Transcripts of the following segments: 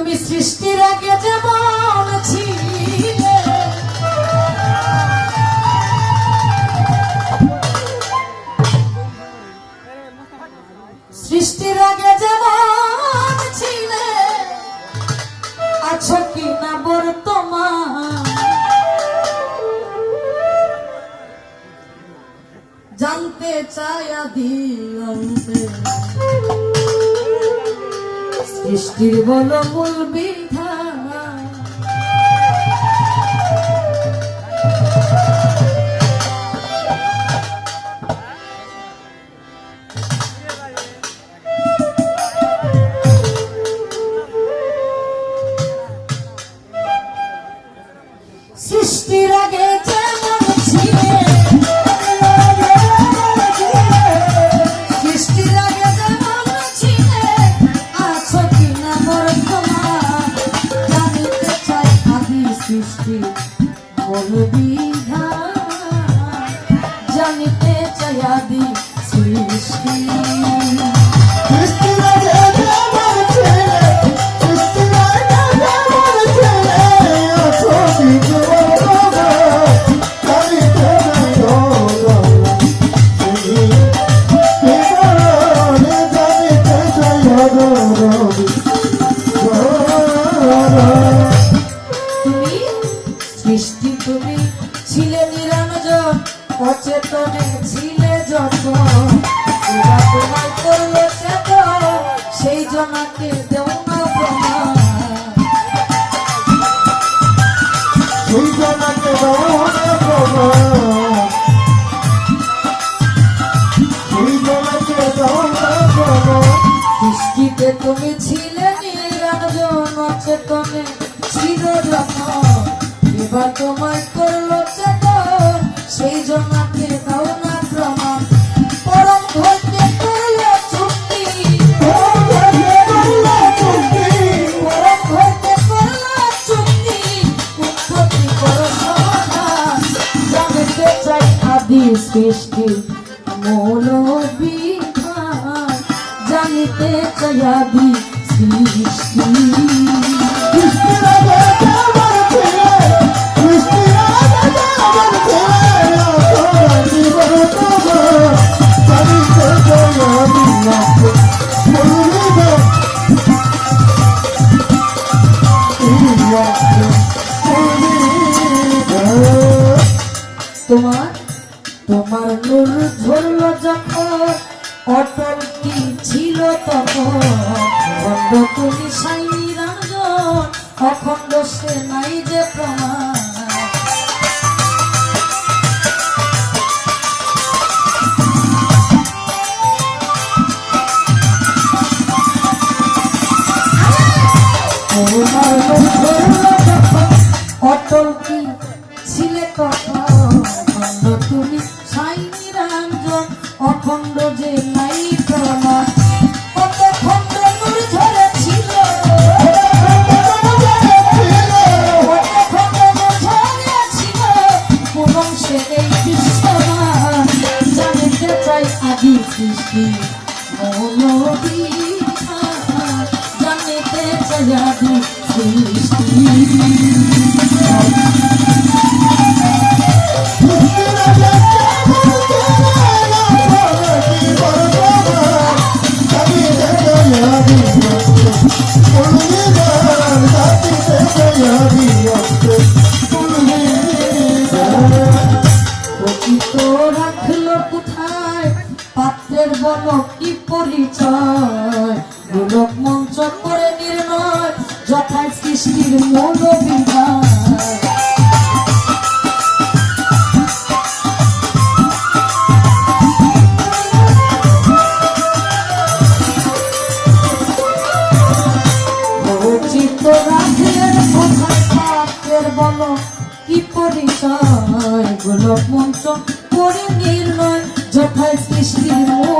তুমি সৃষ্টির আগে যেমন ছিলে। সৃষ্টির আগে যেমন ছিলে। আছো কি না বর্তমান? জানতে চাই আদি সৃষ্টির বল মূল বিধান সৃষ্টি বিধান জানিতে চাই সৃষ্টি। সৃষ্টি তুমি ছিলে নিরঞ্জন অচেতনে ছিলে এরা তোমায় করল চেতন সেই জমাকে দেও না প্রমাণ সৃষ্টিতে সৃষ্টি। মূল বিধান জানিতে চাই সৃষ্টি। অটল কি ছিল তখন? অখণ্ড তুমি সাইনি রাজন, অখণ্ড সে নাই যে প্রমাণ। তোমার নূর ঝরল সৃষ্টির মূল বিধান বল কি পরিচয় গোলক মঞ্চ করে নির্ণয় যথায় সৃষ্টির মূল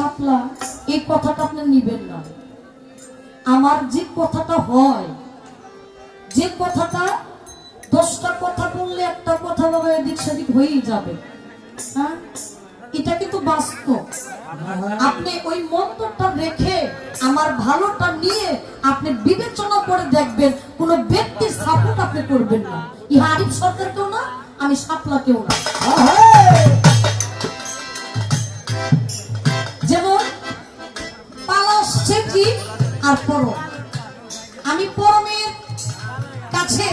ব্যক্তি সাপলা এই কথাটা আপনি নিবেন না। আমার যে কথাটা হয়, যে কথাটা দশটা কথা বললে একটা কথা বাবা এদিক সেদিক হয়েই যাবে। হ্যাঁ? এটা কিন্তু বাস্তব। আপনি ওই মন্তরটা রেখে, আমার ভালোটা নিয়ে আপনি বিবেচনা করে দেখবেন, কোন ব্যক্তির সাপোর্ট আপনি করবেন না। ইহা আরিফ সরকার কেউ না, আমি সাপলা কেউ না আর পরম। আমি পরমের কাছে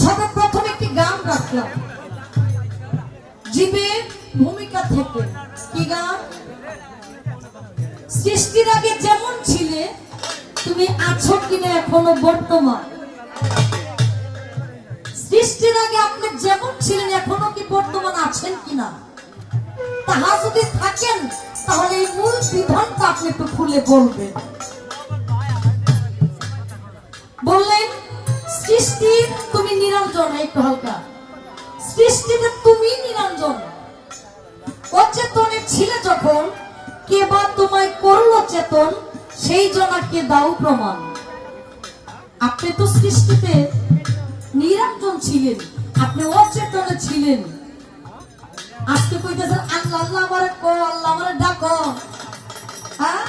সর্বপ্রথম একটি গান রাখলাম। জীবের ভূমিকা থেকে। কি গান? সৃষ্টির আগে যেমন ছিলে, তুমি আছো কিনা এখনও বর্তমান। সৃষ্টির আগে আপনি যেমন ছিলেন, এখনও কি বর্তমান আছেন কিনা? তাহা যদি থাকেন, তাহলে এই মূল বিধানটা আপনি একটু খুলে বলবেন। বললেন, সৃষ্টি, তুমি নিরঞ্জন একটু হালকা সৃষ্টিতে তুমি নিরঞ্জন। অচেতনে ছিলে যখন, কে বা তোমায় করল চেতন, সেই জনাকে দাও প্রমাণ। আপনি তো সৃষ্টিতে নিরঞ্জন ছিলেন, আপনি অচেতনে ছিলেন। আজকে কইতেছেন, আল্লাহ আল্লাহ আমারে কো আল্লাহ আমারে ডাকো। হ্যাঁ?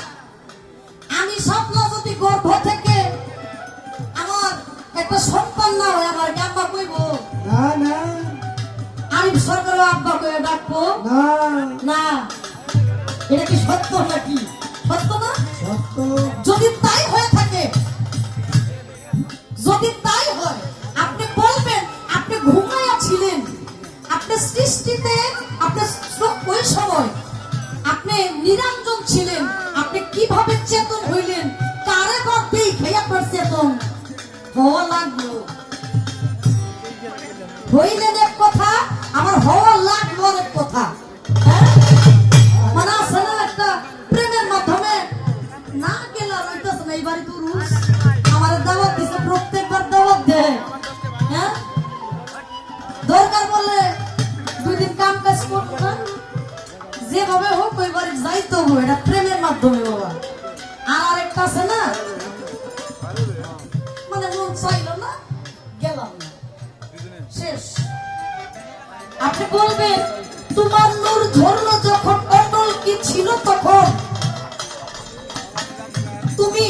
আমি স্বপ্ন সরকার আব্বা কয়ে ডাকবো? না। এটা কি সত্য নাকি? সত্য না? সত্য। যদি তাই হয়ে থাকে যদি তাই হয় আপনি বলবেন আপনি ঘুমায়া ছিলেন আপনি সৃষ্টিতে আপনি ওই সময় আপনি নিরঞ্জন ছিলেন আপনি কীভাবে চেতন হইলেন কারে করতেই খেয়ে আপনার চেতন? হওয়া লাগল। হইলেন এক কথা আমার হওয়া লাগল এক কথা। হ্যাঁ? মানে একটা মাধ্যমে না আমার প্রত্যেকবার হ্যাঁ? দরকার দুই দিন যেভাবে হোক বাড়ি প্রেমের মাধ্যমে বাবা। আর আরেকটা আছে না মানে মন চাইলো আপনি বলবেন তোমার নূর ধরলো যখন অটল কি ছিল তখন? তুমি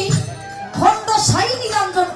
খন্ড সাই নিরঞ্জন